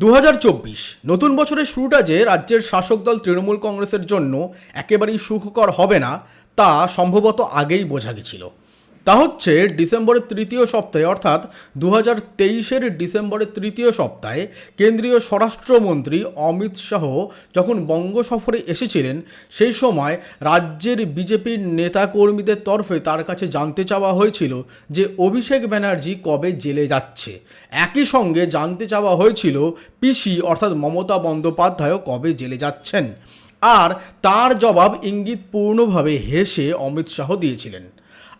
দু হাজার চব্বিশ, নতুন বছরের শুরুটা যে রাজ্যের শাসক দল তৃণমূল কংগ্রেসের জন্য একেবারেই সুখকর হবে না, তা সম্ভবত আগেই বোঝা গেছিল। তা হচ্ছে ডিসেম্বরের তৃতীয় সপ্তাহে, অর্থাৎ দু হাজার তেইশের ডিসেম্বরের তৃতীয় সপ্তাহে কেন্দ্রীয় স্বরাষ্ট্রমন্ত্রী অমিত শাহ যখন বঙ্গ সফরে এসেছিলেন, সেই সময় রাজ্যের বিজেপির নেতাকর্মীদের তরফে তার কাছে জানতে চাওয়া হয়েছিল যে অভিষেক ব্যানার্জি কবে জেলে যাচ্ছে। একই সঙ্গে জানতে চাওয়া হয়েছিল পিসি, অর্থাৎ মমতা বন্দ্যোপাধ্যায়ও কবে জেলে যাচ্ছেন। আর তার জবাব ইঙ্গিতপূর্ণভাবে হেসে অমিত শাহ দিয়েছিলেন।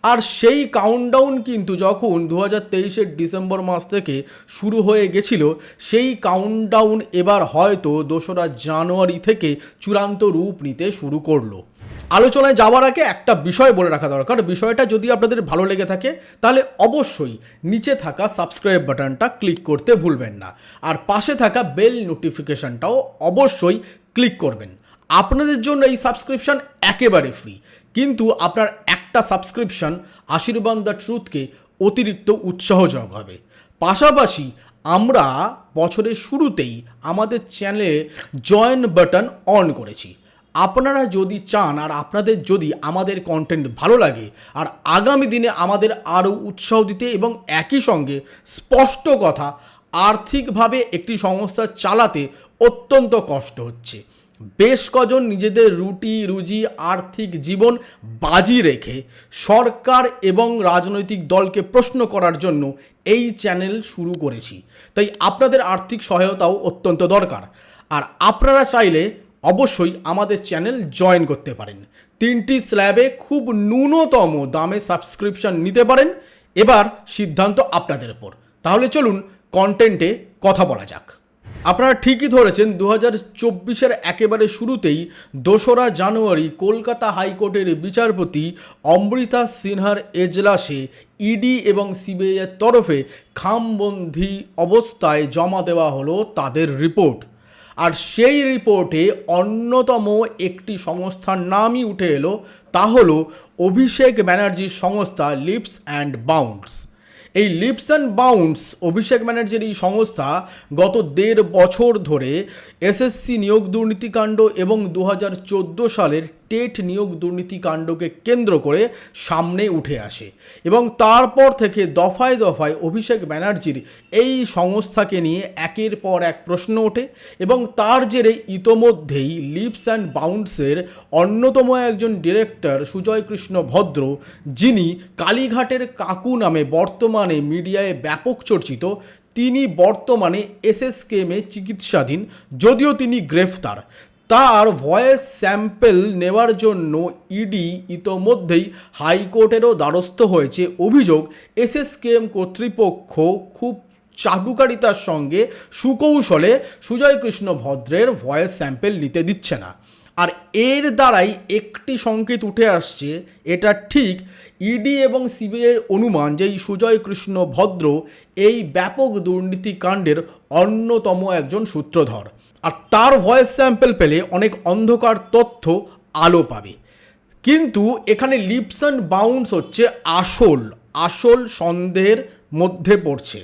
আর সেই কাউন্টডাউন কিন্তু যখন দু হাজার তেইশের ডিসেম্বর মাস থেকে শুরু হয়ে গেছিল, সেই কাউন্টডাউন এবার হয়তো দোসরা জানুয়ারি থেকে চূড়ান্ত রূপ নিতে শুরু করল। আলোচনায় যাওয়ার আগে একটা বিষয় বলে রাখা দরকার। বিষয়টা যদি আপনাদের ভালো লেগে থাকে, তাহলে অবশ্যই নিচে থাকা সাবস্ক্রাইব বাটনটা ক্লিক করতে ভুলবেন না। আর পাশে থাকা বেল নোটিফিকেশনটাও অবশ্যই ক্লিক করবেন। আপনাদের জন্য এই সাবস্ক্রিপশন একেবারে ফ্রি কিন্তু আপনার একটা সাবস্ক্রিপশন আশীর্বাদ দ্য ট্রুথকে অতিরিক্ত উৎসাহ যোগাবে পাশাপাশি আমরা বছরের শুরুতেই আমাদের চ্যানেলে জয়েন বাটন অন করেছি। আপনারা যদি চান আর আপনাদের যদি আমাদের কন্টেন্ট ভালো লাগে, আর আগামী দিনে আমাদের আরও উৎসাহ দিতে এবং একই সঙ্গে স্পষ্ট কথা আর্থিকভাবে একটি সংস্থা চালাতে অত্যন্ত কষ্ট হচ্ছে। বেশ কজন নিজেদের রুটি, রুজি, আর্থিক জীবন বাজি রেখে সরকার এবং রাজনৈতিক দলকে প্রশ্ন করার জন্য এই চ্যানেল শুরু করেছি। তাই আপনাদের আর্থিক সহায়তাও অত্যন্ত দরকার। আর আপনারা চাইলে অবশ্যই আমাদের চ্যানেল জয়েন করতে পারেন। তিনটি স্ল্যাবে খুব ন্যূনতম দামে সাবস্ক্রিপশন নিতে পারেন। এবার সিদ্ধান্ত আপনাদের ওপর তাহলে চলুন কন্টেন্টে কথা বলা যাক। আপনারা ঠিকই ধরেছেন দু হাজার চব্বিশের একেবারে শুরুতেই দোসরা জানুয়ারি কলকাতা হাইকোর্টের বিচারপতি অমৃতা সিনহার এজলাসে ইডি এবং সিবিআইয়ের তরফে খামবন্দি অবস্থায় জমা দেওয়া হলো তাদের রিপোর্ট। আর সেই রিপোর্টে অন্যতম একটি সংস্থার নামই উঠে এলো, তা হলো অভিষেক ব্যানার্জির সংস্থা লিপস অ্যান্ড বাউন্ডস। এই লিপস অ্যান্ড বাউন্ডস অভিষেক ব্যানার্জির এই সংস্থা গত দেড় বছর ধরে এসএসসি নিয়োগ দুর্নীতিকাণ্ড এবং দু হাজার চোদ্দ সালের টেট নিয়োগ দুর্নীতিকাণ্ডকে কেন্দ্র করে সামনে উঠে আসে এবং তারপর থেকে দফায় দফায় অভিষেক ব্যানার্জির এই সংস্থাকে নিয়ে একের পর এক প্রশ্ন ওঠে এবং তার জেরে ইতোমধ্যেই লিপস অ্যান্ড বাউন্ডসের অন্যতম একজন ডিরেক্টর সুজয় কৃষ্ণ ভদ্র, যিনি কালীঘাটের কাকু নামে বর্তমানে মিডিয়ায় ব্যাপক চর্চিত, তিনি বর্তমানে এসএসকেএমে চিকিৎসাধীন, যদিও তিনি গ্রেফতার। তার ভয়েস স্যাম্পেল নেওয়ার জন্য ইডি ইতোমধ্যেই হাইকোর্টেরও দ্বারস্থ হয়েছে। অভিযোগ, এসএসকেএম কর্তৃপক্ষ খুব চাটুকারিতার সঙ্গে সুকৌশলে সুজয় কৃষ্ণ ভদ্রের ভয়েস স্যাম্পেল নিতে দিচ্ছে না। আর এর দ্বারাই একটি সংকেত উঠে আসছে, এটা ঠিক ইডি এবং সিবিআইয়ের অনুমান যে সুজয় কৃষ্ণ ভদ্র এই ব্যাপক দুর্নীতিকাণ্ডের অন্যতম একজন সূত্রধর। আর তার ভয়েস স্যাম্পেল পেলে অনেক অন্ধকার তথ্য আলো পাবে। কিন্তু এখানে লিপস অ্যান্ড বাউন্স হচ্ছে আসল আসল সন্দেহের মধ্যে পড়ছে।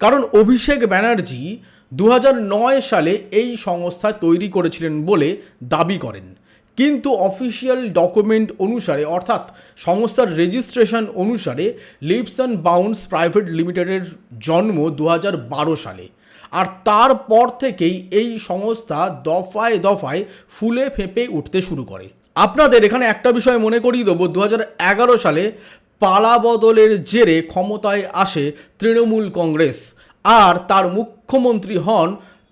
কারণ অভিষেক ব্যানার্জি দু হাজার নয় সালে এই সংস্থা তৈরি করেছিলেন বলে দাবি করেন। কিন্তু অফিসিয়াল ডকুমেন্ট অনুসারে, অর্থাৎ সংস্থার রেজিস্ট্রেশন অনুসারে লিপস অ্যান্ড বাউন্স প্রাইভেট লিমিটেডের জন্ম দু হাজার বারো সালে। আর তারপর থেকেই এই সংস্থা দফায় দফায় ফুলে ফেঁপে উঠতে শুরু করে। আপনাদের এখানে একটা বিষয় মনে করিয়ে দেবো দু হাজার এগারো সালে পালা বদলের জেরে ক্ষমতায় আসে তৃণমূল কংগ্রেস। আর তার মুখ্যমন্ত্রী হন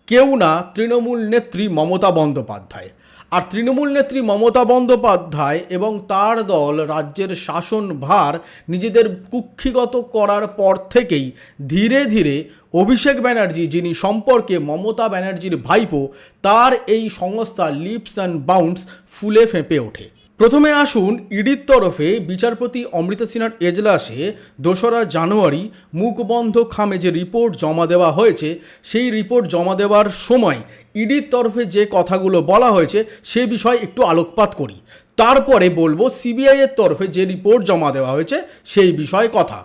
কেউ না, তৃণমূল নেত্রী মমতা বন্দ্যোপাধ্যায়। আর তৃণমূল নেত্রী মমতা বন্দ্যোপাধ্যায় এবং তার দল রাজ্যের শাসন ভার নিজেদের কুক্ষিগত করার পর থেকেই ধীরে ধীরে অভিষেক ব্যানার্জি, যিনি সম্পর্কে মমতা ব্যানার্জির ভাইপো, তার এই সংস্থা লিপস অ্যান্ড বাউন্স ফুলে ফেঁপে ওঠে। প্রথমে আসুন ইডির তরফে বিচারপতি অমৃতা সিনহার এজলাসে দোসরা জানুয়ারি মুখবন্ধ খামে যে রিপোর্ট জমা দেওয়া হয়েছে, সেই রিপোর্ট জমা দেওয়ার সময় ইডির তরফে যে কথাগুলো বলা হয়েছে, সে বিষয়ে একটু আলোকপাত করি। তারপরে বলব সিবিআইয়ের তরফে যে রিপোর্ট জমা দেওয়া হয়েছে, সেই বিষয়ে কথা।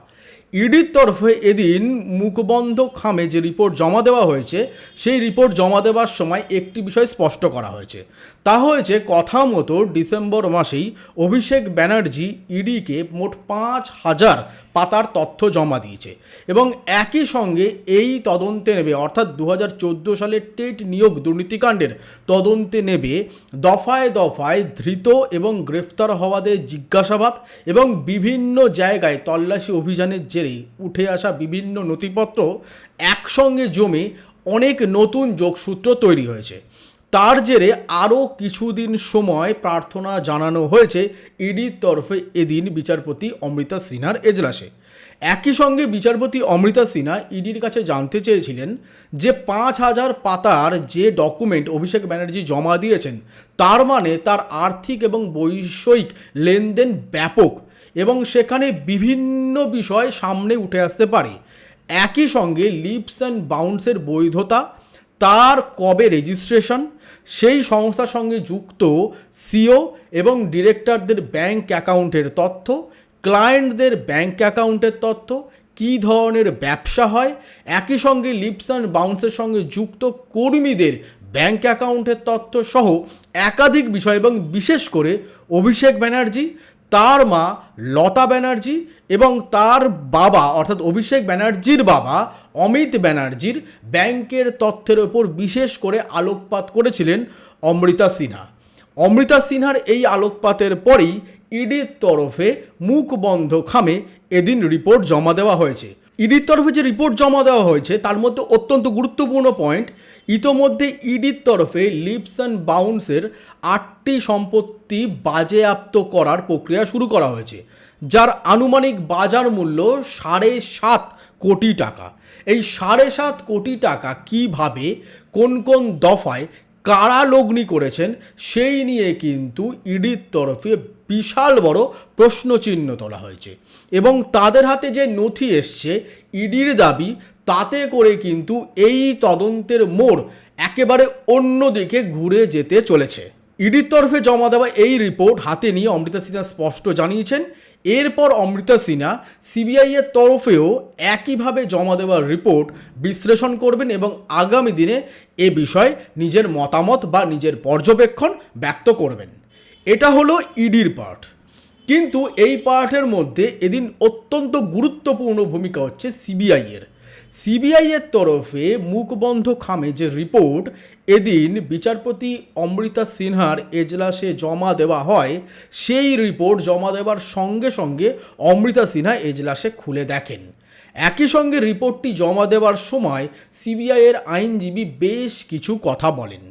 ইডির তরফে এদিন মুখবন্ধ খামে যে রিপোর্ট জমা দেওয়া হয়েছে। সেই রিপোর্ট জমা দেওয়ার সময় একটি বিষয় স্পষ্ট করা হয়েছে। তা হয়েছে, কথা মতো ডিসেম্বর মাসেই অভিষেক ব্যানার্জি ইডিকে মোট পাঁচ হাজার পাতার তথ্য জমা দিয়েছে এবং একই সঙ্গে এই তদন্তে নেবে, অর্থাৎ দু সালের টেট নিয়োগ দুর্নীতিকাণ্ডের তদন্তে নেবে, দফায় দফায় ধৃত এবং গ্রেফতার হওয়াদের জিজ্ঞাসাবাদ এবং বিভিন্ন জায়গায় তল্লাশি অভিযানের জেরে উঠে আসা বিভিন্ন নথিপত্র একসঙ্গে জমে অনেক নতুন যোগসূত্র তৈরি হয়েছে। তার জেরে আরও কিছুদিন সময় প্রার্থনা জানানো হয়েছে ইডির তরফে এদিন বিচারপতি অমৃতা সিনহার এজলাসে। একই সঙ্গে বিচারপতি অমৃতা সিনহা ইডির কাছে জানতে চেয়েছিলেন যে পাঁচ হাজার পাতার যে ডকুমেন্ট অভিষেক ব্যানার্জি জমা দিয়েছেন, তার মানে তার আর্থিক এবং বৈষয়িক লেনদেন ব্যাপক। এবং সেখানে বিভিন্ন বিষয় সামনে উঠে আসতে পারে। একই সঙ্গে লিপস অ্যান্ড বাউন্সের বৈধতা, তার কবে রেজিস্ট্রেশন সেই সংস্থার সঙ্গে যুক্ত সিও এবং ডিরেক্টরদের ব্যাংক অ্যাকাউন্টের তথ্য ক্লায়েন্টদের ব্যাংক অ্যাকাউন্টের তথ্য, কী ধরনের ব্যবসা হয়, একই সঙ্গে লিপস অ্যান্ড বাউন্সের সঙ্গে যুক্ত কর্মীদের ব্যাংক অ্যাকাউন্টের তথ্য সহ একাধিক বিষয় এবং বিশেষ করে অভিষেক ব্যানার্জি তার মা লতা ব্যানার্জি এবং তার বাবা, অর্থাৎ অভিষেক ব্যানার্জির বাবা অমিত ব্যানার্জির ব্যাংকের তথ্যের ওপর বিশেষ করে আলোকপাত করেছিলেন অমৃতা সিনহা। অমৃতা সিনহার এই আলোকপাতের পরেই ইডির তরফে মুখ বন্ধ খামে এদিন রিপোর্ট জমা দেওয়া হয়েছে। ইডির তরফে যে রিপোর্ট জমা দেওয়া হয়েছে, তার মধ্যে অত্যন্ত গুরুত্বপূর্ণ পয়েন্ট ইতোমধ্যে ইডির তরফে লিপস অ্যান্ড বাউন্সের আটটি সম্পত্তি বাজেয়াপ্ত করার প্রক্রিয়া শুরু করা হয়েছে, যার আনুমানিক বাজার মূল্য সাড়ে সাত কোটি টাকা। এই সাড়ে সাত কোটি টাকা কীভাবে, কোন কোন দফায় কারা লগ্নি করেছেন, সেই নিয়ে কিন্তু ইডির তরফে বিশাল বড় প্রশ্নচিহ্ন তোলা হয়েছে। এবং তাদের হাতে যে নথি এসছে, ইডির দাবি, তাতে করে কিন্তু এই তদন্তের মোড় একেবারে অন্যদিকে ঘুরে যেতে চলেছে। ইডির তরফে জমা দেওয়া এই রিপোর্ট হাতে নিয়ে অমৃতা সিনহা স্পষ্ট জানিয়েছেন। এরপর অমৃতা সিনহা সিবিআই এর তরফেও একইভাবে জমা দেওয়ার রিপোর্ট বিশ্লেষণ করবেন এবং আগামী দিনে এ বিষয়ে নিজের মতামত বা নিজের পর্যবেক্ষণ ব্যক্ত করবেন। এটা হলো ইডির পার্ট কিন্তু এই পার্টের মধ্যে এদিন অত্যন্ত গুরুত্বপূর্ণ ভূমিকা হচ্ছে সিবিআই এর। সিবিআই এর তরফে মুখবন্ধ খামে যে রিপোর্ট এদিন বিচারপতি অমৃতা সিনহার এজলাসে জমা দেওয়া হয়। সেই রিপোর্ট জমা দেওয়ার সঙ্গে সঙ্গে অমৃতা সিনহা এজলাসে খুলে দেখেন। একই সঙ্গে রিপোর্টটি জমা দেওয়ার সময় সিবিআই এর আইনজীবী বেশ কিছু কথা বলেন।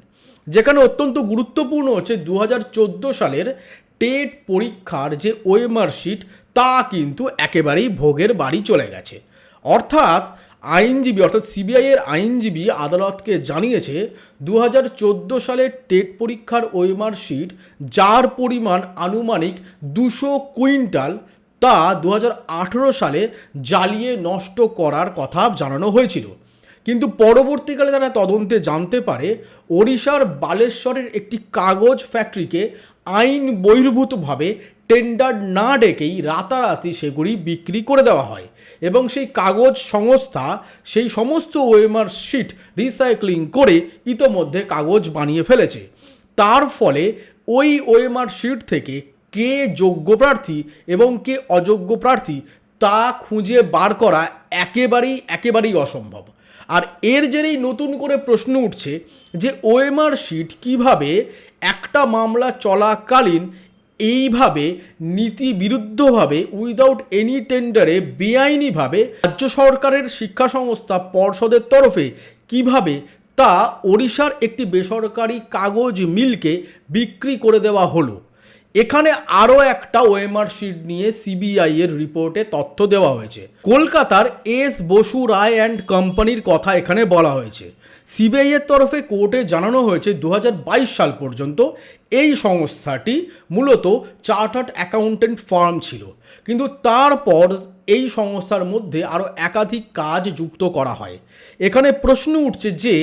যেখানে অত্যন্ত গুরুত্বপূর্ণ হচ্ছে দু হাজার চোদ্দ সালের টেট পরীক্ষার যে ওএমআর শিট, তা কিন্তু একেবারেই ভোগের বাড়ি চলে গেছে। অর্থাৎ আইনজীবী, অর্থাৎ সিবিআইয়ের আইনজীবী আদালতকে জানিয়েছে দু হাজার চোদ্দ সালের টেট পরীক্ষার ওএমআর শিট, যার পরিমাণ আনুমানিক দুশো কুইন্টাল, তা দু হাজার আঠেরো সালে জ্বালিয়ে নষ্ট করার কথা জানানো হয়েছিল। কিন্তু পরবর্তীকালে তারা তদন্তে জানতে পারে ওড়িশার বালেশ্বরের একটি কাগজ ফ্যাক্টরিকে আইন বহির্ভূতভাবে টেন্ডার না ডেকেই রাতারাতি সেগুলি বিক্রি করে দেওয়া হয় এবং সেই কাগজ সংস্থা সেই সমস্ত ওয়েমার শিট রিসাইক্লিং করে ইতোমধ্যে কাগজ বানিয়ে ফেলেছে। তার ফলে ওই ওয়েমার শিট থেকে কে যোগ্য প্রার্থী এবং কে অযোগ্য প্রার্থী তা খুঁজে বার করা একেবারেই একেবারেই অসম্ভব। আর এর জেরেই নতুন করে প্রশ্ন উঠছে যে ওএমআর শিট কীভাবে একটা মামলা চলাকালীন এইভাবে নীতি বিরুদ্ধভাবে উইদাউট এনি টেন্ডারে বেআইনিভাবে রাজ্য সরকারের শিক্ষা সংস্থা পর্ষদের তরফে কীভাবে তা ওড়িশার একটি বেসরকারি কাগজ মিলকে বিক্রি করে দেওয়া হলো। এখানে আরও একটা ওএমআর শিট নিয়ে সিবিআই এর রিপোর্টে তথ্য দেওয়া হয়েছে। কলকাতার এস বসু রায় অ্যান্ড কোম্পানির কথা এখানে বলা হয়েছে। সিবিআই এর তরফে কোর্টে জানানো হয়েছে দু হাজার বাইশ সাল পর্যন্ত এই সংস্থাটি মূলত চার্টার্ড অ্যাকাউন্টেন্ট ফার্ম ছিল। কিন্তু তারপর এই সংস্থার মধ্যে আরও একাধিক কাজ যুক্ত করা হয়। এখানে প্রশ্ন উঠছে যে,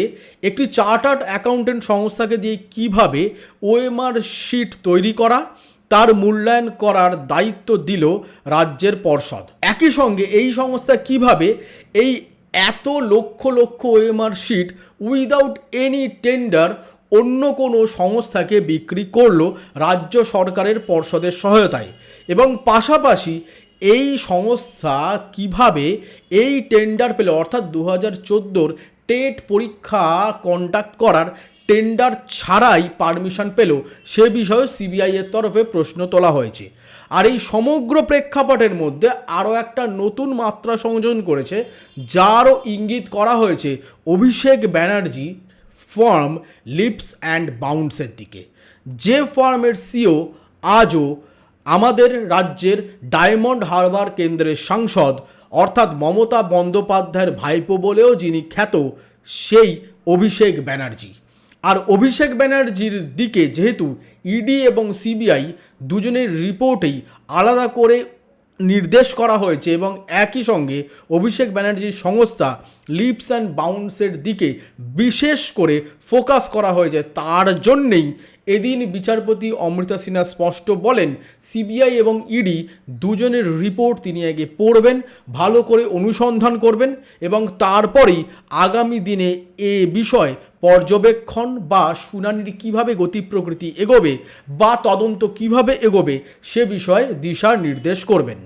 একটি চার্টার্ড অ্যাকাউন্টেন্ট সংস্থাকে দিয়ে কীভাবে ওএমআর শিট তৈরি করা, তার মূল্যায়ন করার দায়িত্ব দিল রাজ্যের পর্ষদ। একই সঙ্গে এই সংস্থা কীভাবে এই এত লক্ষ লক্ষ OMR sheet without any tender অন্য কোনো সংস্থাকে বিক্রি করল রাজ্য সরকারের পর্ষদের সহায়তায়। এবং পাশাপাশি এই সংস্থা কীভাবে এই টেন্ডার পেল? অর্থাৎ দু হাজার চোদ্দোর টেট পরীক্ষা কন্ডাক্ট করার টেন্ডার ছাড়াই পারমিশন পেল। সে বিষয়ে সিবিআইয়ের তরফে প্রশ্ন তোলা হয়েছে। আর এই সমগ্র প্রেক্ষাপটের মধ্যে আরও একটা নতুন মাত্রা সংযোজন করেছে, যারও ইঙ্গিত করা হয়েছে Abhishek Banerjee form leaps and বাউন্সের দিকে। যে ফর্মের সিও আজও আমাদের রাজ্যের ডায়মন্ড হারবার কেন্দ্রের সাংসদ, অর্থাৎ মমতা বন্দ্যোপাধ্যায়ের ভাইপো বলেও যিনি খ্যাত, সেই অভিষেক ব্যানার্জি। আর অভিষেক ব্যানার্জির দিকে যেহেতু ইডি এবং সিবিআই দুজনের রিপোর্টেই আলাদা করে নির্দেশ করা হয়েছে এবং একই সঙ্গে অভিষেক ব্যানার্জির সংস্থা লিপস অ্যান্ড বাউন্সের দিকে বিশেষ করে ফোকাস করা হয়েছে। তার জন্যেই এদিন বিচারপতি অমৃতা সিনহা স্পষ্ট বলেন, সিবিআই এবং ইডি দুজনের রিপোর্ট তিনি আগে পড়বেন, ভালো করে অনুসন্ধান করবেন এবং তারপরেই আগামী দিনে এ বিষয় পর্যবেক্ষণ বা শুনানির কীভাবে গতি প্রকৃতি এগোবে বা তদন্ত কীভাবে এগোবে সে বিষয়ে দিশা নির্দেশ করবেন।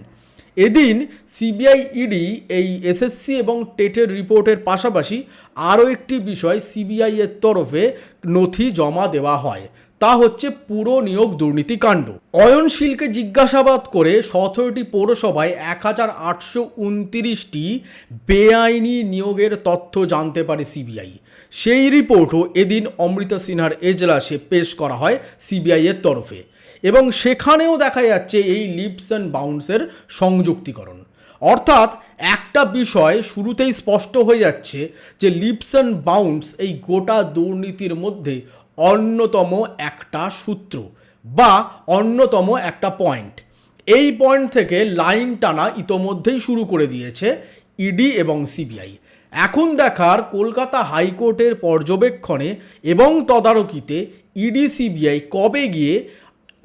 এদিন সিবিআই ইডি, এই এসএসসি এবং টেটের রিপোর্টের পাশাপাশি আরও একটি বিষয় সিবিআইয়ের তরফে নথি জমা দেওয়া হয়। তা হচ্ছে পুরো নিয়োগ দুর্নীতিকাণ্ড অয়নশীলকে জিজ্ঞাসাবাদ করে সতেরোটি পৌরসভায় এক হাজার আটশো উনতিরিশটি বেআইনি নিয়োগের তথ্য জানতে পারে সিবিআই। সেই রিপোর্টও এদিন অমৃতা সিনহার এজলাসে পেশ করা হয় সিবিআইয়ের তরফে। এবং সেখানেও দেখা যাচ্ছে এই লিপস অ্যান্ড বাউন্সের সংযুক্তিকরণ। অর্থাৎ একটা বিষয় শুরুতেই স্পষ্ট হয়ে যাচ্ছে যে লিপস অ্যান্ড বাউন্স এই গোটা দুর্নীতির মধ্যে অন্যতম একটা সূত্র বা অন্যতম একটা পয়েন্ট। এই পয়েন্ট থেকে লাইন টানা ইতোমধ্যেই শুরু করে দিয়েছে ইডি এবং সিবিআই। এখন দেখার কলকাতা হাইকোর্টের পর্যবেক্ষণে এবং তদারকিতে ইডি সিবিআই কবে গিয়ে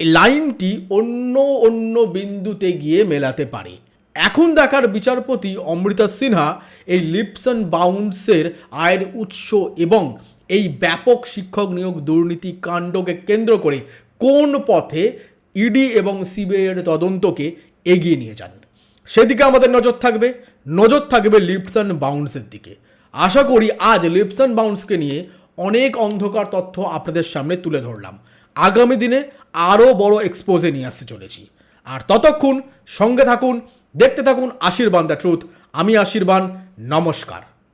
লাইনটি অন্য অন্য বিন্দুতে গিয়ে মেলাতে পারে? এখন দেখার বিচারপতি অমৃতা সিনহা এই লিপস অ্যান্ড বাউন্সের আয়ের উৎস এবং এই ব্যাপক শিক্ষক নিয়োগ দুর্নীতি কাণ্ডকে কেন্দ্র করে কোন পথে ইডি এবং সিবিআইয়ের তদন্তকে এগিয়ে নিয়ে যান? সেদিকে আমাদের নজর থাকবে। নজর থাকবে লিপস অ্যান্ড বাউন্সের দিকে। আশা করি আজ লিপস অ্যান্ড বাউন্সকে নিয়ে অনেক অন্ধকার তথ্য আপনাদের সামনে তুলে ধরলাম। আগামী দিনে আরও বড় এক্সপোজে নিয়ে আসতে চলেছি। আর ততক্ষণ সঙ্গে থাকুন, দেখতে থাকুন আশীর্বাদ দ্য ট্রুথ। আমি আশীর্বাদ নমস্কার।